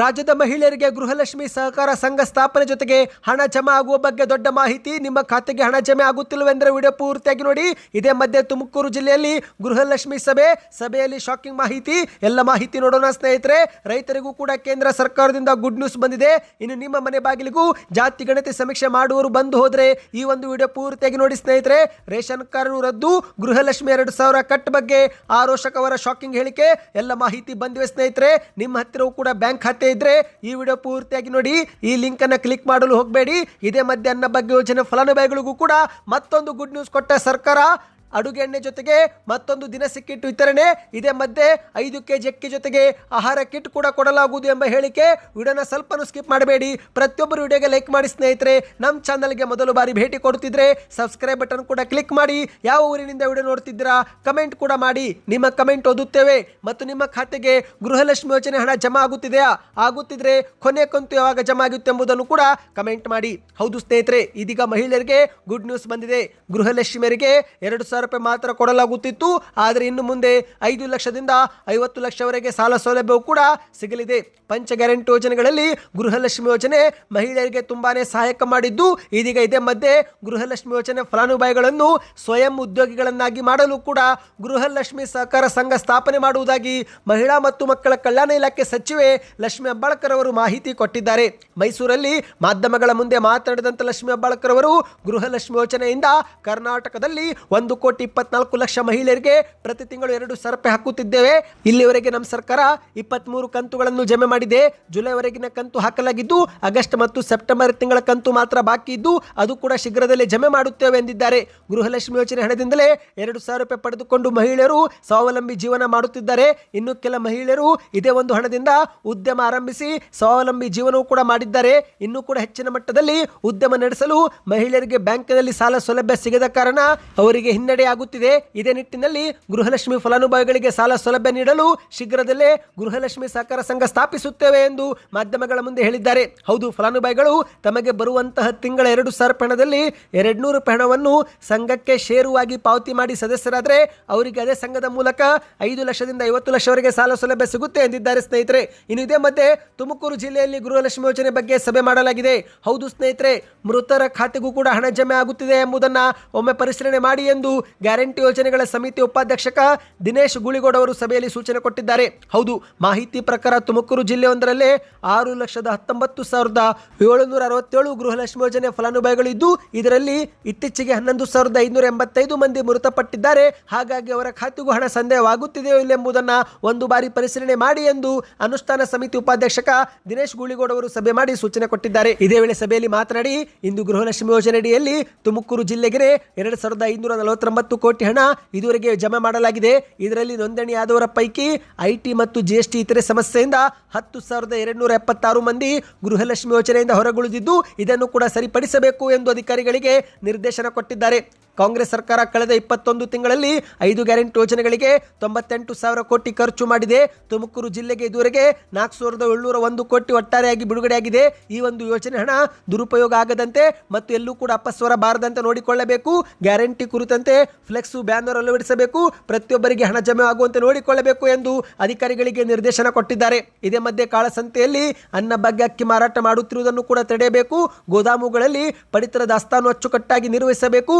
ರಾಜ್ಯದ ಮಹಿಳೆಯರಿಗೆ ಗೃಹಲಕ್ಷ್ಮಿ ಸಹಕಾರ ಸಂಘ ಸ್ಥಾಪನೆ ಜೊತೆಗೆ ಹಣ ಜಮಾ ಆಗುವ ಬಗ್ಗೆ ದೊಡ್ಡ ಮಾಹಿತಿ. ನಿಮ್ಮ ಖಾತೆಗೆ ಹಣ ಜಮೆ ಆಗುತ್ತಿಲ್ಲವೆಂದರೆ ವಿಡಿಯೋ ಪೂರ್ತಿಯಾಗಿ ನೋಡಿ. ಇದೇ ಮಧ್ಯೆ ತುಮಕೂರು ಜಿಲ್ಲೆಯಲ್ಲಿ ಗೃಹಲಕ್ಷ್ಮಿ ಸಭೆ, ಸಭೆಯಲ್ಲಿ ಶಾಕಿಂಗ್ ಮಾಹಿತಿ. ಎಲ್ಲ ಮಾಹಿತಿ ನೋಡೋಣ ಸ್ನೇಹಿತರೆ. ರೈತರಿಗೂ ಕೂಡ ಕೇಂದ್ರ ಸರ್ಕಾರದಿಂದ ಗುಡ್ ನ್ಯೂಸ್ ಬಂದಿದೆ. ಇನ್ನು ನಿಮ್ಮ ಮನೆ ಬಾಗಿಲಿಗೂ ಜಾತಿ ಗಣತಿ ಸಮೀಕ್ಷೆ ಮಾಡುವವರು ಬಂದು ಹೋದರೆ ಈ ಒಂದು ವಿಡಿಯೋ ಪೂರ್ತಿಯಾಗಿ ನೋಡಿ ಸ್ನೇಹಿತರೆ. ರೇಷನ್ ಕಾರ್ಡ್ ರದ್ದು. ಗೃಹಲಕ್ಷ್ಮಿ ಎರಡು ಸಾವಿರ ಕಟ್ ಬಗ್ಗೆ ಆರೋಷಕವರ ಶಾಕಿಂಗ್ ಹೇಳಿಕೆ. ಎಲ್ಲ ಮಾಹಿತಿ ಬಂದಿವೆ ಸ್ನೇಹಿತರೆ. ನಿಮ್ಮ ಹತ್ತಿರವೂ ಕೂಡ ಬ್ಯಾಂಕ್ ಖಾತೆ ಇದ್ರೆ ಈ ವಿಡಿಯೋ ಪೂರ್ತಿಯಾಗಿ ನೋಡಿ, ಈ ಲಿಂಕ್ ಅನ್ನ ಕ್ಲಿಕ್ ಮಾಡಲು ಹೋಗಬೇಡಿ. ಇದೇ ಮಧ್ಯಾಹ್ನ ಬಗ್ಗೆ ಯೋಜನೆ ಫಲಾನುಭವಿಗಳಿಗೂ ಕೂಡ ಮತ್ತೊಂದು ಗುಡ್ ನ್ಯೂಸ್ ಕೊಟ್ಟ ಸರ್ಕಾರ. ಅಡುಗೆ ಎಣ್ಣೆ ಜೊತೆಗೆ ಮತ್ತೊಂದು ದಿನಸಿ ಕಿಟ್ ವಿತರಣೆ. ಇದೇ ಮಧ್ಯೆ ಐದು ಕೆ ಜಿ ಅಕ್ಕಿ ಜೊತೆಗೆ ಆಹಾರ ಕಿಟ್ ಕೂಡ ಕೊಡಲಾಗುವುದು ಎಂಬ ಹೇಳಿಕೆ ವಿಡಿಯೋನ ಸ್ವಲ್ಪನೂ ಸ್ಕಿಪ್ ಮಾಡಬೇಡಿ. ಪ್ರತಿಯೊಬ್ಬರು ವಿಡಿಯೋಗೆ ಲೈಕ್ ಮಾಡಿ ಸ್ನೇಹಿತರೆ, ನಮ್ಮ ಚಾನಲ್ಗೆ ಮೊದಲು ಬಾರಿ ಭೇಟಿ ಕೊಡ್ತಿದ್ರೆ ಸಬ್ಸ್ಕ್ರೈಬ್ ಬಟನ್ ಕೂಡ ಕ್ಲಿಕ್ ಮಾಡಿ. ಯಾವ ಊರಿನಿಂದ ವಿಡಿಯೋ ನೋಡ್ತಿದ್ದೀರಾ ಕಮೆಂಟ್ ಕೂಡ ಮಾಡಿ. ನಿಮ್ಮ ಕಮೆಂಟ್ ಓದುತ್ತೇವೆ ಮತ್ತು ನಿಮ್ಮ ಖಾತೆಗೆ ಗೃಹಲಕ್ಷ್ಮಿ ಯೋಜನೆ ಹಣ ಜಮಾ ಆಗುತ್ತಿದೆಯಾ? ಆಗುತ್ತಿದ್ರೆ ಕೊನೆ ಕಂತು ಯಾವಾಗ ಜಮಾ ಆಗುತ್ತೆ ಎಂಬುದನ್ನು ಕೂಡ ಕಮೆಂಟ್ ಮಾಡಿ. ಹೌದು ಸ್ನೇಹಿತರೆ, ಇದೀಗ ಮಹಿಳೆಯರಿಗೆ ಗುಡ್ ನ್ಯೂಸ್ ಬಂದಿದೆ. ಗೃಹಲಕ್ಷ್ಮಿಯರಿಗೆ ಎರಡು ರೂಪಾಯಿ ಮಾತ್ರ ಕೊಡಲಾಗುತ್ತಿತ್ತು. ಆದರೆ ಇನ್ನು ಮುಂದೆ ಐದು ಲಕ್ಷದಿಂದ ಐವತ್ತು ಲಕ್ಷವರೆಗೆ ಸಾಲ ಸೌಲಭ್ಯವು ಕೂಡ ಸಿಗಲಿದೆ. ಪಂಚ ಗ್ಯಾರಂಟಿ ಯೋಜನೆಗಳಲ್ಲಿ ಗೃಹಲಕ್ಷ್ಮಿ ಯೋಜನೆ ಮಹಿಳೆಯರಿಗೆ ತುಂಬಾನೇ ಸಹಾಯಕ ಮಾಡಿದ್ದು. ಇದೀಗ ಇದೇ ಮಧ್ಯೆ ಗೃಹಲಕ್ಷ್ಮಿ ಯೋಜನೆ ಫಲಾನುಭವಿಗಳನ್ನು ಸ್ವಯಂ ಉದ್ಯೋಗಿಗಳನ್ನಾಗಿ ಮಾಡಲು ಕೂಡ ಗೃಹಲಕ್ಷ್ಮಿ ಸಹಕಾರ ಸಂಘ ಸ್ಥಾಪನೆ ಮಾಡುವುದಾಗಿ ಮಹಿಳಾ ಮತ್ತು ಮಕ್ಕಳ ಕಲ್ಯಾಣ ಇಲಾಖೆ ಸಚಿವೆ ಲಕ್ಷ್ಮಿ ಹೆಬ್ಬಾಳ್ಕರ್ ಅವರು ಮಾಹಿತಿ ಕೊಟ್ಟಿದ್ದಾರೆ. ಮೈಸೂರಲ್ಲಿ ಮಾಧ್ಯಮಗಳ ಮುಂದೆ ಮಾತನಾಡಿದಂತ ಲಕ್ಷ್ಮಿ ಹೆಬ್ಬಾಳ್ಕರ್ ಅವರು ಗೃಹಲಕ್ಷ್ಮಿ ಯೋಜನೆಯಿಂದ ಕರ್ನಾಟಕದಲ್ಲಿ ಒಂದು ಕೋಟಿ ಇಪ್ಪತ್ನಾಲ್ಕು ಲಕ್ಷ ಮಹಿಳೆಯರಿಗೆ ಪ್ರತಿ ತಿಂಗಳು ಎರಡು ಸಾವಿರ ರೂಪಾಯಿ ಹಾಕುತ್ತಿದ್ದೇವೆ. ಇಲ್ಲಿವರೆಗೆ ನಮ್ಮ ಸರ್ಕಾರ ಇಪ್ಪತ್ಮೂರು ಕಂತುಗಳನ್ನು ಜಮೆ ಮಾಡಿದೆ. ಜುಲೈವರೆಗಿನ ಕಂತು ಹಾಕಲಾಗಿದ್ದು, ಆಗಸ್ಟ್ ಮತ್ತು ಸೆಪ್ಟೆಂಬರ್ ತಿಂಗಳ ಕಂತು ಮಾತ್ರ ಬಾಕಿ ಇದ್ದು, ಅದು ಕೂಡ ಶೀಘ್ರದಲ್ಲೇ ಜಮೆ ಮಾಡುತ್ತೇವೆ ಎಂದಿದ್ದಾರೆ. ಗೃಹಲಕ್ಷ್ಮಿ ಯೋಜನೆ ಹಣದಿಂದಲೇ ಎರಡು ಸಾವಿರ ರೂಪಾಯಿ ಪಡೆದುಕೊಂಡು ಮಹಿಳೆಯರು ಸ್ವಾವಲಂಬಿ ಜೀವನ ಮಾಡುತ್ತಿದ್ದಾರೆ. ಇನ್ನು ಕೆಲ ಮಹಿಳೆಯರು ಇದೇ ಒಂದು ಹಣದಿಂದ ಉದ್ಯಮ ಆರಂಭಿಸಿ ಸ್ವಾವಲಂಬಿ ಜೀವನವೂ ಕೂಡ ಮಾಡಿದ್ದಾರೆ. ಇನ್ನೂ ಕೂಡ ಹೆಚ್ಚಿನ ಮಟ್ಟದಲ್ಲಿ ಉದ್ಯಮ ನಡೆಸಲು ಮಹಿಳೆಯರಿಗೆ ಬ್ಯಾಂಕಿನಲ್ಲಿ ಸಾಲ ಸೌಲಭ್ಯ ಸಿಗದ ಕಾರಣ ಅವರಿಗೆ ಹಿನ್ನಡೆ ಆಗುತ್ತಿದೆ ಇದೇ ನಿಟ್ಟಿನಲ್ಲಿ ಗೃಹಲಕ್ಷ್ಮಿ ಫಲಾನುಭವಿಗಳಿಗೆ ಸಾಲ ಸೌಲಭ್ಯ ನೀಡಲು ಶೀಘ್ರದಲ್ಲೇ ಗೃಹಲಕ್ಷ್ಮಿ ಸಹಕಾರ ಸಂಘ ಸ್ಥಾಪಿಸುತ್ತೇವೆ ಎಂದು ಮಾಧ್ಯಮಗಳ ಮುಂದೆ ಹೇಳಿದ್ದಾರೆ. ಹೌದು, ಫಲಾನುಭವಿಗಳು ತಮಗೆ ಬರುವಂತಹ ತಿಂಗಳ ಎರಡು ಸಾವಿರ ಪಣದಲ್ಲಿ ಎರಡು ಹಣವನ್ನು ಸಂಘಕ್ಕೆ ಶೇರುವಾಗಿ ಪಾವತಿ ಮಾಡಿ ಸದಸ್ಯರಾದರೆ ಅವರಿಗೆ ಅದೇ ಸಂಘದ ಮೂಲಕ ಐದು ಲಕ್ಷದಿಂದ ಐವತ್ತು ಲಕ್ಷವರೆಗೆ ಸಾಲ ಸೌಲಭ್ಯ ಸಿಗುತ್ತೆ ಎಂದಿದ್ದಾರೆ ಸ್ನೇಹಿತರೆ. ಇನ್ನು ಇದೇ ಮಧ್ಯೆ ತುಮಕೂರು ಜಿಲ್ಲೆಯಲ್ಲಿ ಗೃಹಲಕ್ಷ್ಮಿ ಯೋಜನೆ ಬಗ್ಗೆ ಸಭೆ ಮಾಡಲಾಗಿದೆ. ಹೌದು ಸ್ನೇಹಿತರೆ, ಮೃತರ ಖಾತೆಗೂ ಕೂಡ ಹಣ ಜಮೆ ಆಗುತ್ತಿದೆ ಎಂಬುದನ್ನು ಒಮ್ಮೆ ಪರಿಶೀಲನೆ ಮಾಡಿ ಎಂದು ಗ್ಯಾರಂಟಿ ಯೋಜನೆಗಳ ಸಮಿತಿ ಉಪಾಧ್ಯಕ್ಷಕ ದಿನೇಶ್ ಗುಳಿಗೋಡ್ ಅವರು ಸಭೆಯಲ್ಲಿ ಸೂಚನೆ ಕೊಟ್ಟಿದ್ದಾರೆ. ಹೌದು, ಮಾಹಿತಿ ಪ್ರಕಾರ ತುಮಕೂರು ಜಿಲ್ಲೆಯೊಂದರಲ್ಲೇ ಆರು ಲಕ್ಷದ ಹತ್ತೊಂಬತ್ತು ಸಾವಿರದ ಏಳುನೂರ ಅರವತ್ತೇಳು ಗೃಹಲಕ್ಷ್ಮಿ ಯೋಜನೆ ಫಲಾನುಭವಿಗಳು ಇದ್ದು ಇದರಲ್ಲಿ ಇತ್ತೀಚೆಗೆ ಹನ್ನೊಂದು ಸಾವಿರದ ಐನೂರ ಎಂಬತ್ತೈದು ಮಂದಿ ಮೃತಪಟ್ಟಿದ್ದಾರೆ. ಹಾಗಾಗಿ ಅವರ ಖಾತೆಗೂ ಹಣ ಸಂದೇಹವಾಗುತ್ತಿದೆಯೋ ಇಲ್ಲ ಎಂಬುದನ್ನು ಒಂದು ಬಾರಿ ಪರಿಶೀಲನೆ ಮಾಡಿ ಎಂದು ಅನುಷ್ಠಾನ ಸಮಿತಿ ಉಪಾಧ್ಯಕ್ಷಕ ದಿನೇಶ್ ಗುಳಿಗೋಡ್ ಅವರು ಸಭೆ ಮಾಡಿ ಸೂಚನೆ ಕೊಟ್ಟಿದ್ದಾರೆ. ಇದೇ ವೇಳೆ ಸಭೆಯಲ್ಲಿ ಮಾತನಾಡಿ, ಇಂದು ಗೃಹಲಕ್ಷ್ಮಿ ಯೋಜನೆಯಡಿಯಲ್ಲಿ ತುಮಕೂರು ಜಿಲ್ಲೆಗೆ ಎರಡು ಸಾವಿರದ ಐನೂರ ನಲವತ್ತೊಂಬತ್ತು ಕೋಟಿ ಹಣ ಇದುವರೆಗೆ ಜಮೆ ಮಾಡಲಾಗಿದೆ. ಇದರಲ್ಲಿ ನೋಂದಣಿಯಾದವರ ಪೈಕಿ ಐಟಿ ಮತ್ತು ಜಿಎಸ್ಟಿ ಇತರೆ ಸಮಸ್ಯೆಯಿಂದ ಹತ್ತು ಸಾವಿರದ ಎರಡುನೂರ ಎಪ್ಪತ್ತಾರು ಮಂದಿ ಗೃಹಲಕ್ಷ್ಮಿ ಯೋಜನೆಯಿಂದ ಹೊರಗುಳಿದಿದ್ದು ಇದನ್ನು ಕೂಡ ಸರಿಪಡಿಸಬೇಕು ಎಂದು ಅಧಿಕಾರಿಗಳಿಗೆ ನಿರ್ದೇಶನ ಕೊಟ್ಟಿದ್ದಾರೆ. ಕಾಂಗ್ರೆಸ್ ಸರ್ಕಾರ ಕಳೆದ ಇಪ್ಪತ್ತೊಂದು ತಿಂಗಳಲ್ಲಿ ಐದು ಗ್ಯಾರಂಟಿ ಯೋಜನೆಗಳಿಗೆ ತೊಂಬತ್ತೆಂಟು ಸಾವಿರ ಕೋಟಿ ಖರ್ಚು ಮಾಡಿದೆ. ತುಮಕೂರು ಜಿಲ್ಲೆಗೆ ಇದುವರೆಗೆ ನಾಲ್ಕು ಸಾವಿರದ ಏಳ್ನೂರ ಒಂದು ಕೋಟಿ ಒಟ್ಟಾರೆಯಾಗಿ ಬಿಡುಗಡೆಯಾಗಿದೆ. ಈ ಒಂದು ಯೋಜನೆ ಹಣ ದುರುಪಯೋಗ ಆಗದಂತೆ ಮತ್ತು ಎಲ್ಲೂ ಕೂಡ ಅಪಸ್ವರ ಬಾರದಂತೆ ನೋಡಿಕೊಳ್ಳಬೇಕು. ಗ್ಯಾರಂಟಿ ಕುರಿತಂತೆ ಫ್ಲೆಕ್ಸು ಬ್ಯಾನರ್ ಅಳವಡಿಸಬೇಕು. ಪ್ರತಿಯೊಬ್ಬರಿಗೆ ಹಣ ಜಮೆ ಆಗುವಂತೆ ನೋಡಿಕೊಳ್ಳಬೇಕು ಎಂದು ಅಧಿಕಾರಿಗಳಿಗೆ ನಿರ್ದೇಶನ ಕೊಟ್ಟಿದ್ದಾರೆ. ಇದೇ ಮಧ್ಯೆ ಕಾಳಸಂತೆಯಲ್ಲಿ ಅನ್ನ ಬಗ್ಗೆ ಅಕ್ಕಿ ಮಾರಾಟ ಮಾಡುತ್ತಿರುವುದನ್ನು ಕೂಡ ತಡೆಯಬೇಕು. ಗೋದಾಮುಗಳಲ್ಲಿ ಪಡಿತರ ದಾಸ್ತಾನು ಅಚ್ಚುಕಟ್ಟಾಗಿ ನಿರ್ವಹಿಸಬೇಕು.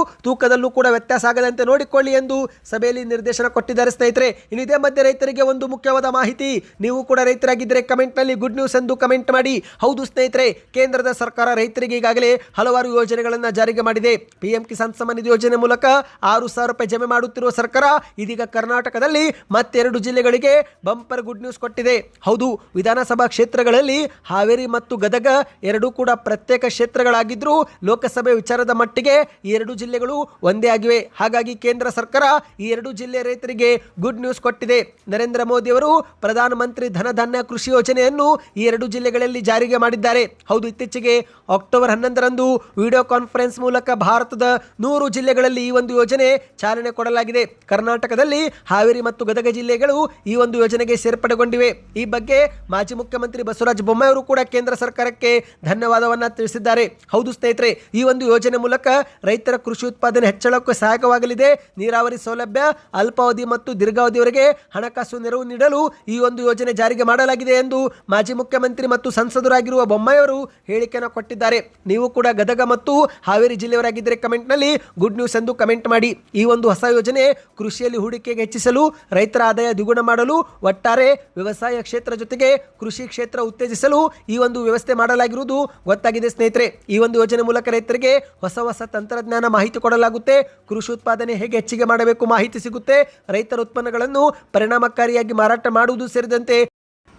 ತೂಕದಲ್ಲೂ ಕೂಡ ವ್ಯತ್ಯಾಸ ಆಗದಂತೆ ನೋಡಿಕೊಳ್ಳಿ ಎಂದು ಸಭೆಯಲ್ಲಿ ನಿರ್ದೇಶನ ಕೊಟ್ಟಿದ್ದಾರೆ ಸ್ನೇಹಿತರೆ. ಇನ್ನು ಇದೇ ಮಧ್ಯೆ ರೈತರಿಗೆ ಒಂದು ಮುಖ್ಯವಾದ ಮಾಹಿತಿ. ನೀವು ಕೂಡ ರೈತರಾಗಿದ್ದರೆ ಕಮೆಂಟ್ನಲ್ಲಿ ಗುಡ್ ನ್ಯೂಸ್ ಎಂದು ಕಮೆಂಟ್ ಮಾಡಿ. ಹೌದು ಸ್ನೇಹಿತರೆ, ಕೇಂದ್ರದ ಸರ್ಕಾರ ರೈತರಿಗೆ ಈಗಾಗಲೇ ಹಲವಾರು ಯೋಜನೆಗಳನ್ನು ಜಾರಿಗೆ ಮಾಡಿದೆ. ಪಿಎಂ ಕಿಸಾನ್ ಸಮ್ಮಾನ್ ನಿಧಿ ಯೋಜನೆ ಮೂಲಕ ಆರು ಸಾವಿರ ರೂಪಾಯಿ ಜಮೆ ಮಾಡುತ್ತಿರುವ ಸರ್ಕಾರ ಇದೀಗ ಕರ್ನಾಟಕದಲ್ಲಿ ಮತ್ತೆರಡು ಜಿಲ್ಲೆಗಳಿಗೆ ಬಂಪರ್ ಗುಡ್ ನ್ಯೂಸ್ ಕೊಟ್ಟಿದೆ. ಹೌದು, ವಿಧಾನಸಭಾ ಕ್ಷೇತ್ರಗಳಲ್ಲಿ ಹಾವೇರಿ ಮತ್ತು ಗದಗ ಎರಡೂ ಕೂಡ ಪ್ರತ್ಯೇಕ ಕ್ಷೇತ್ರಗಳಾಗಿದ್ದರೂ ಲೋಕಸಭೆ ವಿಚಾರದ ಮಟ್ಟಿಗೆ ಎರಡು ಜಿಲ್ಲೆಗಳು ಒಂದೇ ಆಗಿವೆ. ಹಾಗಾಗಿ ಕೇಂದ್ರ ಸರ್ಕಾರ ಈ ಎರಡು ಜಿಲ್ಲೆ ರೈತರಿಗೆ ಗುಡ್ ನ್ಯೂಸ್ ಕೊಟ್ಟಿದೆ. ನರೇಂದ್ರ ಮೋದಿ ಅವರು ಪ್ರಧಾನಮಂತ್ರಿ ಧನಧಾನ್ಯ ಕೃಷಿ ಯೋಜನೆಯನ್ನು ಈ ಎರಡು ಜಿಲ್ಲೆಗಳಲ್ಲಿ ಜಾರಿಗೆ ಮಾಡಿದ್ದಾರೆ. ಹೌದು, ಇತ್ತೀಚೆಗೆ ಅಕ್ಟೋಬರ್ ಹನ್ನೊಂದರಂದು ವಿಡಿಯೋ ಕಾನ್ಫರೆನ್ಸ್ ಮೂಲಕ ಭಾರತದ ನೂರು ಜಿಲ್ಲೆಗಳಲ್ಲಿ ಈ ಒಂದು ಯೋಜನೆ ಚಾಲನೆ ಕೊಡಲಾಗಿದೆ. ಕರ್ನಾಟಕದಲ್ಲಿ ಹಾವೇರಿ ಮತ್ತು ಗದಗ ಜಿಲ್ಲೆಗಳು ಈ ಒಂದು ಯೋಜನೆಗೆ ಸೇರ್ಪಡೆಗೊಂಡಿವೆ. ಈ ಬಗ್ಗೆ ಮಾಜಿ ಮುಖ್ಯಮಂತ್ರಿ ಬಸವರಾಜ ಬೊಮ್ಮಾಯಿ ಅವರು ಕೂಡ ಕೇಂದ್ರ ಸರ್ಕಾರಕ್ಕೆ ಧನ್ಯವಾದವನ್ನು ತಿಳಿಸಿದ್ದಾರೆ. ಹೌದು ಸ್ನೇಹಿತರೆ, ಈ ಒಂದು ಯೋಜನೆ ಮೂಲಕ ರೈತರ ಕೃಷಿ ಉತ್ಪಾದನೆ ಹೆಚ್ಚಳಕ್ಕೆ ಸಹಾಯಕವಾಗಲಿದೆ. ನೀರಾವರಿ ಸೌಲಭ್ಯ, ಅಲ್ಪಾವಧಿ ಮತ್ತು ದೀರ್ಘಾವಧಿಯವರೆಗೆ ಹಣಕಾಸು ನೆರವು ನೀಡಲು ಈ ಒಂದು ಯೋಜನೆ ಜಾರಿಗೆ ಮಾಡಲಾಗಿದೆ ಎಂದು ಮಾಜಿ ಮುಖ್ಯಮಂತ್ರಿ ಮತ್ತು ಸಂಸದರಾಗಿರುವ ಬೊಮ್ಮಾಯಿಯವರು ಹೇಳಿಕೆಯನ್ನು ಕೊಟ್ಟಿದ್ದಾರೆ. ನೀವು ಕೂಡ ಗದಗ ಮತ್ತು ಹಾವೇರಿ ಜಿಲ್ಲೆಯವರಾಗಿದ್ದರೆ ಕಮೆಂಟ್ನಲ್ಲಿ ಗುಡ್ ನ್ಯೂಸ್ ಎಂದು ಕಮೆಂಟ್ ಮಾಡಿ. ಈ ಒಂದು ಹೊಸ ಯೋಜನೆ ಕೃಷಿಯಲ್ಲಿ ಹೂಡಿಕೆಗೆ ಹೆಚ್ಚಿಸಲು, ರೈತರ ಆದಾಯ ದ್ವಿಗುಣ ಮಾಡಲು, ಒಟ್ಟಾರೆ ವ್ಯವಸಾಯ ಕ್ಷೇತ್ರ ಜೊತೆಗೆ ಕೃಷಿ ಕ್ಷೇತ್ರ ಉತ್ತೇಜಿಸಲು ಈ ಒಂದು ವ್ಯವಸ್ಥೆ ಮಾಡಲಾಗಿರುವುದು ಗೊತ್ತಾಗಿದೆ ಸ್ನೇಹಿತರೆ. ಈ ಒಂದು ಯೋಜನೆ ಮೂಲಕ ರೈತರಿಗೆ ಹೊಸ ಹೊಸ ತಂತ್ರಜ್ಞಾನ ಮಾಹಿತಿ ಕೊಡಲಾಗುತ್ತೆ ಕೃಷಿ ಉತ್ಪಾದನೆ ಹೇಗೆ ಹೆಚ್ಚಿಗೆ ಮಾಡಬೇಕು ಮಾಹಿತಿ ಸಿಗುತ್ತೆ. ರೈತರ ಉತ್ಪನ್ನಗಳನ್ನು ಪರಿಣಾಮಕಾರಿಯಾಗಿ ಮಾರಾಟ ಮಾಡುವುದು ಸೇರಿದಂತೆ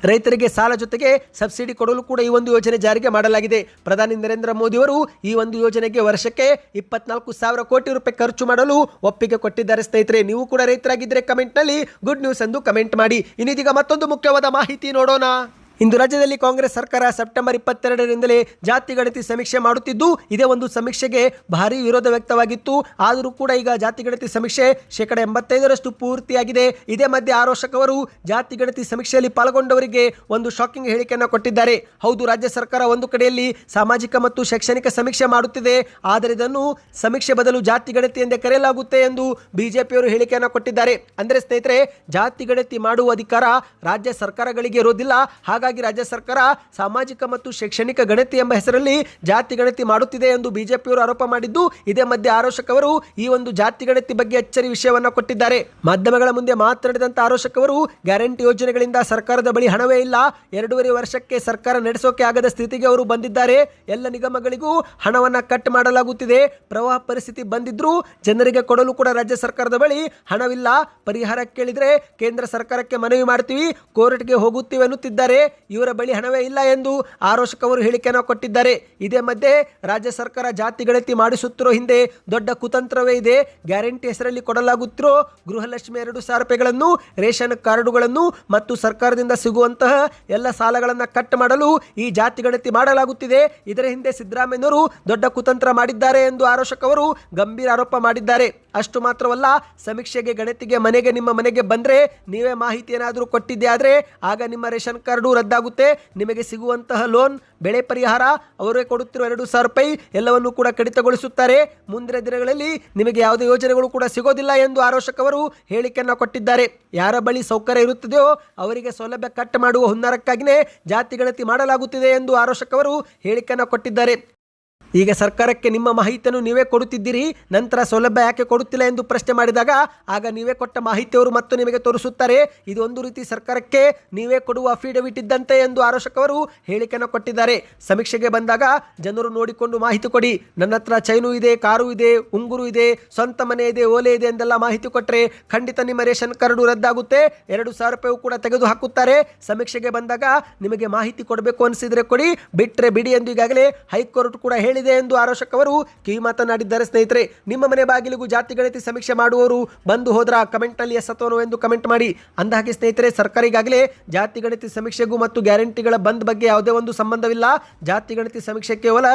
ರೈತರಿಗೆ ಸಾಲ ಜೊತೆಗೆ ಸಬ್ಸಿಡಿ ಕೊಡಲು ಕೂಡ ಈ ಒಂದು ಯೋಜನೆ ಜಾರಿಗೆ ಮಾಡಲಾಗಿದೆ. ಪ್ರಧಾನಿ ನರೇಂದ್ರ ಮೋದಿ ಅವರು ಈ ಒಂದು ಯೋಜನೆಗೆ ವರ್ಷಕ್ಕೆ ಇಪ್ಪತ್ನಾಲ್ಕು ಸಾವಿರ ಕೋಟಿ ರೂಪಾಯಿ ಖರ್ಚು ಮಾಡಲು ಒಪ್ಪಿಗೆ ಕೊಟ್ಟಿದ್ದಾರೆ. ಸ್ನೇಹಿತರೆ, ನೀವು ಕೂಡ ರೈತರಾಗಿದ್ದರೆ ಕಮೆಂಟ್ನಲ್ಲಿ ಗುಡ್ ನ್ಯೂಸ್ ಎಂದು ಕಮೆಂಟ್ ಮಾಡಿ. ಇನ್ನಿದೀಗ ಮತ್ತೊಂದು ಮುಖ್ಯವಾದ ಮಾಹಿತಿ ನೋಡೋಣ. ಇಂದು ರಾಜ್ಯದಲ್ಲಿ ಕಾಂಗ್ರೆಸ್ ಸರ್ಕಾರ ಸೆಪ್ಟೆಂಬರ್ ಇಪ್ಪತ್ತೆರಡರಿಂದಲೇ ಜಾತಿ ಗಣತಿ ಸಮೀಕ್ಷೆ ಮಾಡುತ್ತಿದ್ದು, ಇದೇ ಒಂದು ಸಮೀಕ್ಷೆಗೆ ಭಾರೀ ವಿರೋಧ ವ್ಯಕ್ತವಾಗಿತ್ತು. ಆದರೂ ಕೂಡ ಈಗ ಜಾತಿ ಗಣತಿ ಸಮೀಕ್ಷೆ ಶೇಕಡ ಎಂಬತ್ತೈದರಷ್ಟು ಪೂರ್ತಿಯಾಗಿದೆ. ಇದೇ ಮಧ್ಯೆ ಆರೋಷಕ್ ಅವರು ಜಾತಿ ಗಣತಿ ಸಮೀಕ್ಷೆಯಲ್ಲಿ ಪಾಲ್ಗೊಂಡವರಿಗೆ ಒಂದು ಶಾಕಿಂಗ್ ಹೇಳಿಕೆಯನ್ನು ಕೊಟ್ಟಿದ್ದಾರೆ. ಹೌದು, ರಾಜ್ಯ ಸರ್ಕಾರ ಒಂದು ಕಡೆಯಲ್ಲಿ ಸಾಮಾಜಿಕ ಮತ್ತು ಶೈಕ್ಷಣಿಕ ಸಮೀಕ್ಷೆ ಮಾಡುತ್ತಿದೆ. ಆದರೆ ಇದನ್ನು ಸಮೀಕ್ಷೆ ಬದಲು ಜಾತಿ ಗಣತಿ ಎಂದೇ ಕರೆಯಲಾಗುತ್ತೆ ಎಂದು ಬಿಜೆಪಿಯವರು ಹೇಳಿಕೆಯನ್ನು ಕೊಟ್ಟಿದ್ದಾರೆ. ಅಂದರೆ ಸ್ನೇಹಿತರೆ, ಜಾತಿ ಗಣತಿ ಮಾಡುವ ಅಧಿಕಾರ ರಾಜ್ಯ ಸರ್ಕಾರಗಳಿಗೆ ಇರೋದಿಲ್ಲ ಹಾಗಾಗಿ ರಾಜ್ಯ ಸರ್ಕಾರ ಸಾಮಾಜಿಕ ಮತ್ತು ಶೈಕ್ಷಣಿಕ ಗಣತಿ ಎಂಬ ಹೆಸರಲ್ಲಿ ಜಾತಿ ಗಣತಿ ಮಾಡುತ್ತಿದೆ ಎಂದು ಬಿಜೆಪಿಯವರು ಆರೋಪ ಮಾಡಿದ್ದು, ಇದೇ ಮಧ್ಯೆ ಆರೋಶಕ್ ಅವರು ಈ ಒಂದು ಜಾತಿ ಗಣತಿ ಬಗ್ಗೆ ಅಚ್ಚರಿ ವಿಷಯವನ್ನು ಕೊಟ್ಟಿದ್ದಾರೆ. ಮಾಧ್ಯಮಗಳ ಮುಂದೆ ಮಾತನಾಡಿದಂತ ಆರೋಶಕ್ ಅವರು ಗ್ಯಾರಂಟಿ ಯೋಜನೆಗಳಿಂದ ಸರ್ಕಾರದ ಬಳಿ ಹಣವೇ ಇಲ್ಲ, ಎರಡೂವರೆ ವರ್ಷಕ್ಕೆ ಸರ್ಕಾರ ನಡೆಸೋಕೆ ಆಗದ ಸ್ಥಿತಿಗೆ ಅವರು ಬಂದಿದ್ದಾರೆ. ಎಲ್ಲ ನಿಗಮಗಳಿಗೂ ಹಣವನ್ನ ಕಟ್ ಮಾಡಲಾಗುತ್ತಿದೆ. ಪ್ರವಾಹ ಪರಿಸ್ಥಿತಿ ಬಂದಿದ್ರು ಜನರಿಗೆ ಕೊಡಲು ಕೂಡ ರಾಜ್ಯ ಸರ್ಕಾರದ ಬಳಿ ಹಣವಿಲ್ಲ. ಪರಿಹಾರ ಕೇಳಿದ್ರೆ ಕೇಂದ್ರ ಸರ್ಕಾರಕ್ಕೆ ಮನವಿ ಮಾಡ್ತೀವಿ, ಕೋರ್ಟ್ಗೆ ಹೋಗುತ್ತೀವಿ ಅನ್ನುತ್ತಿದ್ದಾರೆ. ಇವರ ಬಳಿ ಹಣವೇ ಇಲ್ಲ ಎಂದು ಆರೋಶಕವರು ಹೇಳಿಕೆಯನ್ನು ಕೊಟ್ಟಿದ್ದಾರೆ. ಇದೇ ಮಧ್ಯೆ ರಾಜ್ಯ ಸರ್ಕಾರ ಜಾತಿ ಗಣತಿ ಮಾಡಿಸುತ್ತಿರೋ ಹಿಂದೆ ದೊಡ್ಡ ಕುತಂತ್ರವೇ ಇದೆ. ಗ್ಯಾರಂಟಿ ಹೆಸರಲ್ಲಿ ಕೊಡಲಾಗುತ್ತಿರೋ ಗೃಹಲಕ್ಷ್ಮಿ ಎರಡು ಸಾವಿರ ರೂಪಾಯಿಗಳನ್ನು, ರೇಷನ್ ಕಾರ್ಡುಗಳನ್ನು ಮತ್ತು ಸರ್ಕಾರದಿಂದ ಸಿಗುವಂತಹ ಎಲ್ಲ ಸಾಲಗಳನ್ನು ಕಟ್ ಮಾಡಲು ಈ ಜಾತಿ ಗಣತಿ ಮಾಡಲಾಗುತ್ತಿದೆ. ಇದರ ಹಿಂದೆ ಸಿದ್ದರಾಮಯ್ಯನವರು ದೊಡ್ಡ ಕುತಂತ್ರ ಮಾಡಿದ್ದಾರೆ ಎಂದು ಅವರು ಗಂಭೀರ ಆರೋಪ ಮಾಡಿದ್ದಾರೆ. ಅಷ್ಟು ಮಾತ್ರವಲ್ಲ, ಸಮೀಕ್ಷೆಗೆ, ಗಣತಿಗೆ, ಮನೆಗೆ, ನಿಮ್ಮ ಮನೆಗೆ ಬಂದರೆ ನೀವೇ ಮಾಹಿತಿ ಏನಾದರೂ ಕೊಟ್ಟಿದ್ದೆ ಆದರೆ ಆಗ ನಿಮ್ಮ ರೇಷನ್ ಕಾರ್ಡು ರದ್ದಾಗುತ್ತೆ ನಿಮಗೆ ಸಿಗುವಂತಹ ಲೋನ್ ಬೆಳೆ ಪರಿಹಾರ, ಅವರೇ ಕೊಡುತ್ತಿರುವ ಎರಡು ಸಾವಿರ ರೂಪಾಯಿ ಎಲ್ಲವನ್ನು ಕೂಡ ಕಡಿತಗೊಳಿಸುತ್ತಾರೆ. ಮುಂದಿನ ದಿನಗಳಲ್ಲಿ ನಿಮಗೆ ಯಾವುದೇ ಯೋಜನೆಗಳು ಕೂಡ ಸಿಗೋದಿಲ್ಲ ಎಂದು ಆರೋಶಕವರು ಹೇಳಿಕೆಯನ್ನು ಕೊಟ್ಟಿದ್ದಾರೆ. ಯಾರ ಬಳಿ ಸೌಕರ್ಯ ಇರುತ್ತದೆಯೋ ಅವರಿಗೆ ಸೌಲಭ್ಯ ಕಟ್ ಮಾಡುವ ಹುನ್ನಾರಕ್ಕಾಗಿಯೇ ಜಾತಿ ಗಣತಿ ಮಾಡಲಾಗುತ್ತಿದೆ ಎಂದು ಆರೋಶಕವರು ಹೇಳಿಕೆಯನ್ನು ಕೊಟ್ಟಿದ್ದಾರೆ. ಈಗ ಸರ್ಕಾರಕ್ಕೆ ನಿಮ್ಮ ಮಾಹಿತಿಯನ್ನು ನೀವೇ ಕೊಡುತ್ತಿದ್ದೀರಿ, ನಂತರ ಸೌಲಭ್ಯ ಯಾಕೆ ಕೊಡುತ್ತಿಲ್ಲ ಎಂದು ಪ್ರಶ್ನೆ ಮಾಡಿದಾಗ, ಆಗ ನೀವೇ ಕೊಟ್ಟ ಮಾಹಿತಿಯವರು ಮತ್ತು ನಿಮಗೆ ತೋರಿಸುತ್ತಾರೆ, ಇದು ಒಂದು ರೀತಿ ಸರ್ಕಾರಕ್ಕೆ ನೀವೇ ಕೊಡುವ ಅಫಿಡವಿಟ್ ಇದ್ದಂತೆ ಎಂದು ಆರೋಷಕವರು ಹೇಳಿಕೆಯನ್ನು ಕೊಟ್ಟಿದ್ದಾರೆ. ಸಮೀಕ್ಷೆಗೆ ಬಂದಾಗ, ಜನರು ನೋಡಿಕೊಂಡು ಮಾಹಿತಿ ಕೊಡಿ, ನನ್ನ ಹತ್ರ ಚೈನು ಇದೆ, ಕಾರು ಇದೆ, ಉಂಗುರು ಇದೆ, ಸ್ವಂತ ಮನೆ ಇದೆ, ಓಲೆ ಇದೆ ಎಂದೆಲ್ಲ ಮಾಹಿತಿ ಕೊಟ್ಟರೆ ಖಂಡಿತ ನಿಮ್ಮ ರೇಷನ್ ಕಾರ್ಡು ರದ್ದಾಗುತ್ತೆ, ಎರಡು ಸಾವಿರ ರೂಪಾಯಿ ಕೂಡ ತೆಗೆದು ಹಾಕುತ್ತಾರೆ. ಸಮೀಕ್ಷೆಗೆ ಬಂದಾಗ, ನಿಮಗೆ ಮಾಹಿತಿ ಕೊಡಬೇಕು ಅನಿಸಿದ್ರೆ ಕೊಡಿ, ಬಿಟ್ರೆ ಬಿಡಿ ಎಂದು ಈಗಾಗಲೇ ಹೈಕೋರ್ಟ್ ಕೂಡ ಹೇಳಿದೆ. ಎಂದು ಆರೋಶಕ್ ಅವರು ಕಿವಿ ಮಾತನಾಡಿದ್ದಾರೆ, ಸ್ನೇಹಿತರೆ. ನಿಮ್ಮ ಮನೆ ಬಾಗಿಲಿಗೂ ಜಾತಿ ಗಣತಿ ಸಮೀಕ್ಷೆ ಮಾಡುವವರು ಬಂದು ಹೋದ್ರ ಕಮೆಂಟ್ನಲ್ಲಿ ಎಸ್ ಅಥವಾ ಎಂದು ಕಮೆಂಟ್ ಮಾಡಿ. ಅಂದಹಾಗೆ, ಸ್ನೇಹಿತರೆ, ಸರ್ಕಾರಿಗಾಗಲೇ ಜಾತಿ ಗಣತಿ ಸಮೀಕ್ಷೆಗೂ ಮತ್ತು ಗ್ಯಾರಂಟಿಗಳ ಬಂದ್ ಬಗ್ಗೆ ಯಾವುದೇ ಒಂದು ಸಂಬಂಧವಿಲ್ಲ. ಜಾತಿ ಗಣತಿ ಸಮೀಕ್ಷೆ ಕೇವಲ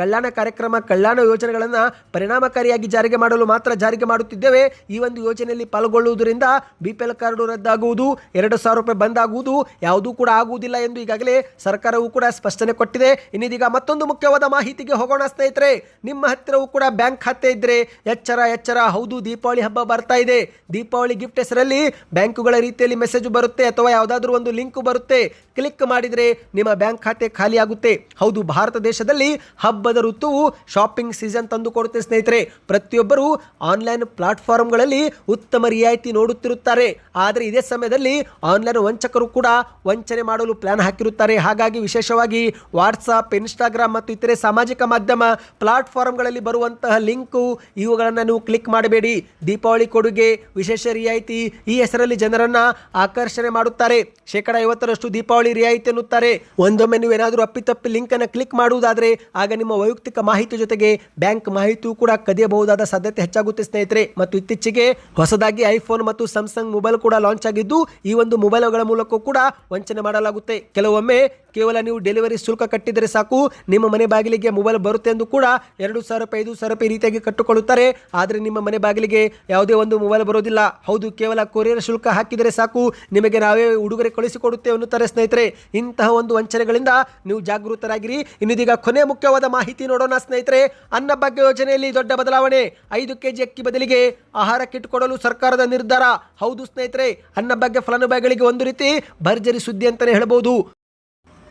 ಕಲ್ಯಾಣ ಕಾರ್ಯಕ್ರಮ, ಕಲ್ಯಾಣ ಯೋಜನೆಗಳನ್ನು ಪರಿಣಾಮಕಾರಿಯಾಗಿ ಜಾರಿಗೆ ಮಾಡಲು ಮಾತ್ರ ಜಾರಿಗೆ ಮಾಡುತ್ತಿದ್ದೇವೆ. ಈ ಒಂದು ಯೋಜನೆಯಲ್ಲಿ ಪಾಲ್ಗೊಳ್ಳುವುದರಿಂದ ಬಿ ಪಿ ಎಲ್ ಕಾರ್ಡು ರದ್ದಾಗುವುದು, ಎರಡು ಸಾವಿರ ರೂಪಾಯಿ ಬಂದ್ ಆಗುವುದು ಯಾವುದೂ ಕೂಡ ಆಗುವುದಿಲ್ಲ ಎಂದು ಈಗಾಗಲೇ ಸರ್ಕಾರವು ಕೂಡ ಸ್ಪಷ್ಟನೆ ಕೊಟ್ಟಿದೆ. ಇನ್ನಿದೀಗ ಮತ್ತೊಂದು ಮುಖ್ಯವಾದ ಮಾಹಿತಿಗೆ ಹೋಗೋಣ ಸ್ನೇಹಿತರೆ. ನಿಮ್ಮ ಹತ್ತಿರವೂ ಕೂಡ ಬ್ಯಾಂಕ್ ಖಾತೆ ಇದ್ದರೆ ಎಚ್ಚರ ಎಚ್ಚರ. ಹೌದು, ದೀಪಾವಳಿ ಹಬ್ಬ ಬರ್ತಾ ಇದೆ. ದೀಪಾವಳಿ ಗಿಫ್ಟ್ ಹೆಸರಲ್ಲಿ ಬ್ಯಾಂಕುಗಳ ರೀತಿಯಲ್ಲಿ ಮೆಸೇಜ್ ಬರುತ್ತೆ ಅಥವಾ ಯಾವುದಾದ್ರೂ ಒಂದು ಲಿಂಕ್ ಬರುತ್ತೆ. ಕ್ಲಿಕ್ ಮಾಡಿದರೆ ನಿಮ್ಮ ಬ್ಯಾಂಕ್ ಖಾತೆ ಖಾಲಿಯಾಗುತ್ತೆ ಹೌದು, ಭಾರತ ದೇಶದಲ್ಲಿ ಹಬ್ಬದ ಋತುವು ಶಾಪಿಂಗ್ ಸೀಸನ್ ತಂದು ಕೊಡುತ್ತೆ ಸ್ನೇಹಿತರೆ. ಪ್ರತಿಯೊಬ್ಬರು ಆನ್ಲೈನ್ ಪ್ಲಾಟ್ಫಾರ್ಮ್ಗಳಲ್ಲಿ ಉತ್ತಮ ರಿಯಾಯಿತಿ ನೋಡುತ್ತಿರುತ್ತಾರೆ. ಆದರೆ ಇದೇ ಸಮಯದಲ್ಲಿ ಆನ್ಲೈನ್ ವಂಚಕರು ಕೂಡ ವಂಚನೆ ಮಾಡಲು ಪ್ಲಾನ್ ಹಾಕಿರುತ್ತಾರೆ. ಹಾಗಾಗಿ ವಿಶೇಷವಾಗಿ ವಾಟ್ಸಪ್, ಇನ್ಸ್ಟಾಗ್ರಾಮ್ ಮತ್ತು ಇತರೆ ಸಾಮಾಜಿಕ ಮಾಧ್ಯಮ ಪ್ಲಾಟ್ಫಾರ್ಮ್ಗಳಲ್ಲಿ ಬರುವಂತಹ ಲಿಂಕು ಇವುಗಳನ್ನು ನೀವು ಕ್ಲಿಕ್ ಮಾಡಬೇಡಿ. ದೀಪಾವಳಿ ಕೊಡುಗೆ, ವಿಶೇಷ ರಿಯಾಯಿತಿ ಈ ಹೆಸರಲ್ಲಿ ಜನರನ್ನ ಆಕರ್ಷಣೆ ಮಾಡುತ್ತಾರೆ. ಶೇಕಡ ಐವತ್ತರಷ್ಟು ದೀಪಾವಳಿ ರಿಯಾಯಿತಿ ಎನ್ನುತ್ತಾರೆ. ಒಂದೊಮ್ಮೆ ನೀವು ಏನಾದರೂ ಅಪ್ಪಿತಪ್ಪಿ ಲಿಂಕ್ ಅನ್ನು ಕ್ಲಿಕ್ ಮಾಡುವುದಾದರೆ ಆಗ ನಿಮ್ಮ ವೈಯಕ್ತಿಕ ಮಾಹಿತಿ ಜೊತೆಗೆ ಬ್ಯಾಂಕ್ ಮಾಹಿತಿಯೂ ಕೂಡ ಕದಿಯಬಹುದಾದ ಸಾಧ್ಯತೆ ಹೆಚ್ಚಾಗುತ್ತೆ ಸ್ನೇಹಿತರೆ. ಮತ್ತು ಇತ್ತೀಚೆಗೆ ಹೊಸದಾಗಿ ಐಫೋನ್ ಮತ್ತು ಸ್ಯಾಮ್ಸಂಗ್ ಮೊಬೈಲ್ ಕೂಡ ಲಾಂಚ್ ಆಗಿದ್ದು ಈ ಒಂದು ಮೊಬೈಲ್ಗಳ ಮೂಲಕ ಕೂಡ ವಂಚನೆ ಮಾಡಲಾಗುತ್ತೆ. ಕೆಲವೊಮ್ಮೆ ಕೇವಲ ನೀವು ಡೆಲಿವರಿ ಶುಲ್ಕ ಕಟ್ಟಿದರೆ ಸಾಕು. ನಿಮ್ಮ ಮನೆ ಬಾಗಿಲಿಗೆ ಮೊಬೈಲ್ ಬರುತ್ತೆ ಎಂದು ಕೂಡ ಎರಡು ಸಾವಿರ ರೂಪಾಯಿ, ಐದು ಸಾವಿರ ರೂಪಾಯಿ ರೀತಿಯಾಗಿ ಕಟ್ಟುಕೊಳ್ಳುತ್ತಾರೆ. ಆದರೆ ನಿಮ್ಮ ಮನೆ ಬಾಗಿಲಿಗೆ ಯಾವುದೇ ಒಂದು ಮೊಬೈಲ್ ಬರೋದಿಲ್ಲ. ಹೌದು, ಕೇವಲ ಕೊರಿಯರ್ ಶುಲ್ಕ ಹಾಕಿದರೆ ಸಾಕು. ನಿಮಗೆ ನಾವೇ ಉಡುಗೊರೆ ಕಳಿಸಿಕೊಡುತ್ತೆ ಅನ್ನುತ್ತಾರೆ ಸ್ನೇಹಿತರೆ. ಇಂತಹ ಒಂದು ವಂಚನೆಗಳಿಂದ ನೀವು ಜಾಗೃತರಾಗಿರಿ ಇನ್ನಿದೀಗ ಕೊನೆ ಮುಖ್ಯವಾದ ಮಾಹಿತಿ ನೋಡೋಣ ಸ್ನೇಹಿತರೆ. ಅನ್ನಭಾಗ್ಯ ಯೋಜನೆಯಲ್ಲಿ ದೊಡ್ಡ ಬದಲಾವಣೆ. ಐದು ಕೆಜಿ ಅಕ್ಕಿ ಬದಲಿಗೆ ಆಹಾರ ಕಿಟ್ ಕೊಡಲು ಸರ್ಕಾರದ ನಿರ್ಧಾರ. ಹೌದು ಸ್ನೇಹಿತರೆ ಅನ್ನಭಾಗ್ಯ ಫಲಾನುಭವಿಗಳಿಗೆ ಒಂದು ರೀತಿ ಭರ್ಜರಿ ಸುದ್ದಿ ಅಂತಲೇ ಹೇಳ್ಬೋದು.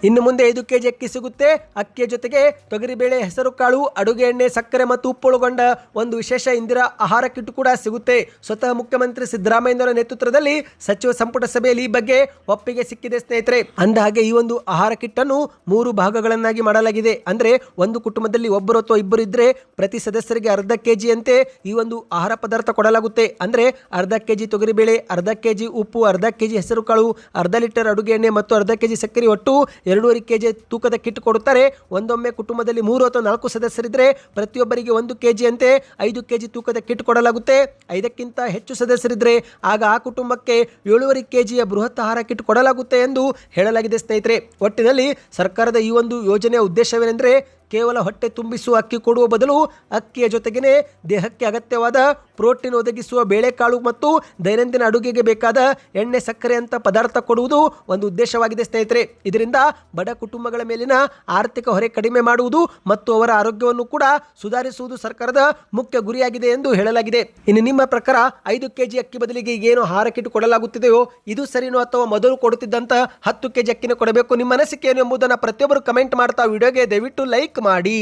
ಇನ್ನು ಮುಂದೆ ಐದು ಕೆಜಿ ಅಕ್ಕಿ ಸಿಗುತ್ತೆ. ಅಕ್ಕಿಯ ಜೊತೆಗೆ ತೊಗರಿಬೇಳೆ ಹೆಸರು ಕಾಳು ಅಡುಗೆ ಎಣ್ಣೆ, ಸಕ್ಕರೆ ಮತ್ತು ಉಪ್ಪು ಒಳಗೊಂಡ ಒಂದು ವಿಶೇಷ ಇಂದಿರಾ ಆಹಾರ ಕಿಟ್ ಕೂಡ ಸಿಗುತ್ತೆ. ಸ್ವತಃ ಮುಖ್ಯಮಂತ್ರಿ ಸಿದ್ದರಾಮಯ್ಯನವರ ನೇತೃತ್ವದಲ್ಲಿ ಸಚಿವ ಸಂಪುಟ ಸಭೆಯಲ್ಲಿ ಈ ಬಗ್ಗೆ ಒಪ್ಪಿಗೆ ಸಿಕ್ಕಿದೆ ಸ್ನೇಹಿತರೆ. ಅಂದ ಹಾಗೆ ಈ ಒಂದು ಆಹಾರ ಕಿಟ್ ಅನ್ನು ಮೂರು ಭಾಗಗಳನ್ನಾಗಿ ಮಾಡಲಾಗಿದೆ. ಅಂದ್ರೆ ಒಂದು ಕುಟುಂಬದಲ್ಲಿ ಒಬ್ಬರು ಅಥವಾ ಇಬ್ಬರು ಇದ್ದರೆ ಪ್ರತಿ ಸದಸ್ಯರಿಗೆ ಅರ್ಧ ಕೆಜಿ ಅಂತೆ ಈ ಒಂದು ಆಹಾರ ಪದಾರ್ಥ ಕೊಡಲಾಗುತ್ತೆ. ಅಂದ್ರೆ ಅರ್ಧ ಕೆಜಿ ತೊಗರಿಬೇಳೆ, ಅರ್ಧ ಕೆಜಿ ಉಪ್ಪು, ಅರ್ಧ ಕೆಜಿ ಹೆಸರು ಕಾಳು ಅರ್ಧ ಲೀಟರ್ ಅಡುಗೆ ಎಣ್ಣೆ ಮತ್ತು ಅರ್ಧ ಕೆಜಿ ಸಕ್ಕರೆ ಒಟ್ಟು ಎರಡೂವರೆ ಕೆಜಿ ತೂಕದ ಕಿಟ್ ಕೊಡುತ್ತಾರೆ. ಒಂದೊಮ್ಮೆ ಕುಟುಂಬದಲ್ಲಿ ಮೂರು ಅಥವಾ ನಾಲ್ಕು ಸದಸ್ಯರಿದ್ದರೆ ಪ್ರತಿಯೊಬ್ಬರಿಗೆ ಒಂದು ಕೆ ಅಂತೆ ಐದು ಕೆಜಿ ತೂಕದ ಕಿಟ್ ಕೊಡಲಾಗುತ್ತೆ. ಐದಕ್ಕಿಂತ ಹೆಚ್ಚು ಸದಸ್ಯರಿದ್ದರೆ ಆಗ ಆ ಕುಟುಂಬಕ್ಕೆ ಏಳುವರೆ ಕೆಜಿಯ ಬೃಹತ್ ಆಹಾರ ಕಿಟ್ ಕೊಡಲಾಗುತ್ತೆ ಎಂದು ಹೇಳಲಾಗಿದೆ ಸ್ನೇಹಿತರೆ. ಒಟ್ಟಿನಲ್ಲಿ ಸರ್ಕಾರದ ಈ ಒಂದು ಯೋಜನೆಯ ಉದ್ದೇಶವೇನೆಂದರೆ ಕೇವಲ ಹೊಟ್ಟೆ ತುಂಬಿಸುವ ಅಕ್ಕಿ ಕೊಡುವ ಬದಲು ಅಕ್ಕಿಯ ಜೊತೆಗೇನೆ ದೇಹಕ್ಕೆ ಅಗತ್ಯವಾದ ಪ್ರೋಟೀನ್ ಒದಗಿಸುವ ಬೇಳೆಕಾಳು ಮತ್ತು ದೈನಂದಿನ ಅಡುಗೆಗೆ ಬೇಕಾದ ಎಣ್ಣೆ ಸಕ್ಕರೆ ಅಂತ ಪದಾರ್ಥ ಕೊಡುವುದು ಒಂದು ಉದ್ದೇಶವಾಗಿದೆ, ಸ್ನೇಹಿತರೆ. ಇದರಿಂದ ಬಡ ಕುಟುಂಬಗಳ ಮೇಲಿನ ಆರ್ಥಿಕ ಹೊರೆ ಕಡಿಮೆ ಮಾಡುವುದು ಮತ್ತು ಅವರ ಆರೋಗ್ಯವನ್ನು ಕೂಡ ಸುಧಾರಿಸುವುದು ಸರ್ಕಾರದ ಮುಖ್ಯ ಗುರಿಯಾಗಿದೆ ಎಂದು ಹೇಳಲಾಗಿದೆ. ಇನ್ನು ನಿಮ್ಮ ಪ್ರಕಾರ ಐದು ಕೆಜಿ ಅಕ್ಕಿ ಬದಲಿಗೆ ಏನು ಆಹಾರ ಕಿಟ್ ಕೊಡಲಾಗುತ್ತಿದೆಯೋ, ಇದು ಸರಿನೋ ಅಥವಾ ಮೊದಲು ಕೊಡುತ್ತಿದ್ದಂತಹ ಹತ್ತು ಕೆಜಿ ಅಕ್ಕಿನ ಕೊಡಬೇಕು, ನಿಮ್ಮ ಅನಿಸಿಕೆ ಏನು ಎಂಬುದನ್ನು ಪ್ರತಿಯೊಬ್ಬರು ಕಮೆಂಟ್ ಮಾಡ್ತಾ ವಿಡಿಯೋಗೆ ದಯವಿಟ್ಟು ಲೈಕ್ ಮಾಡಿ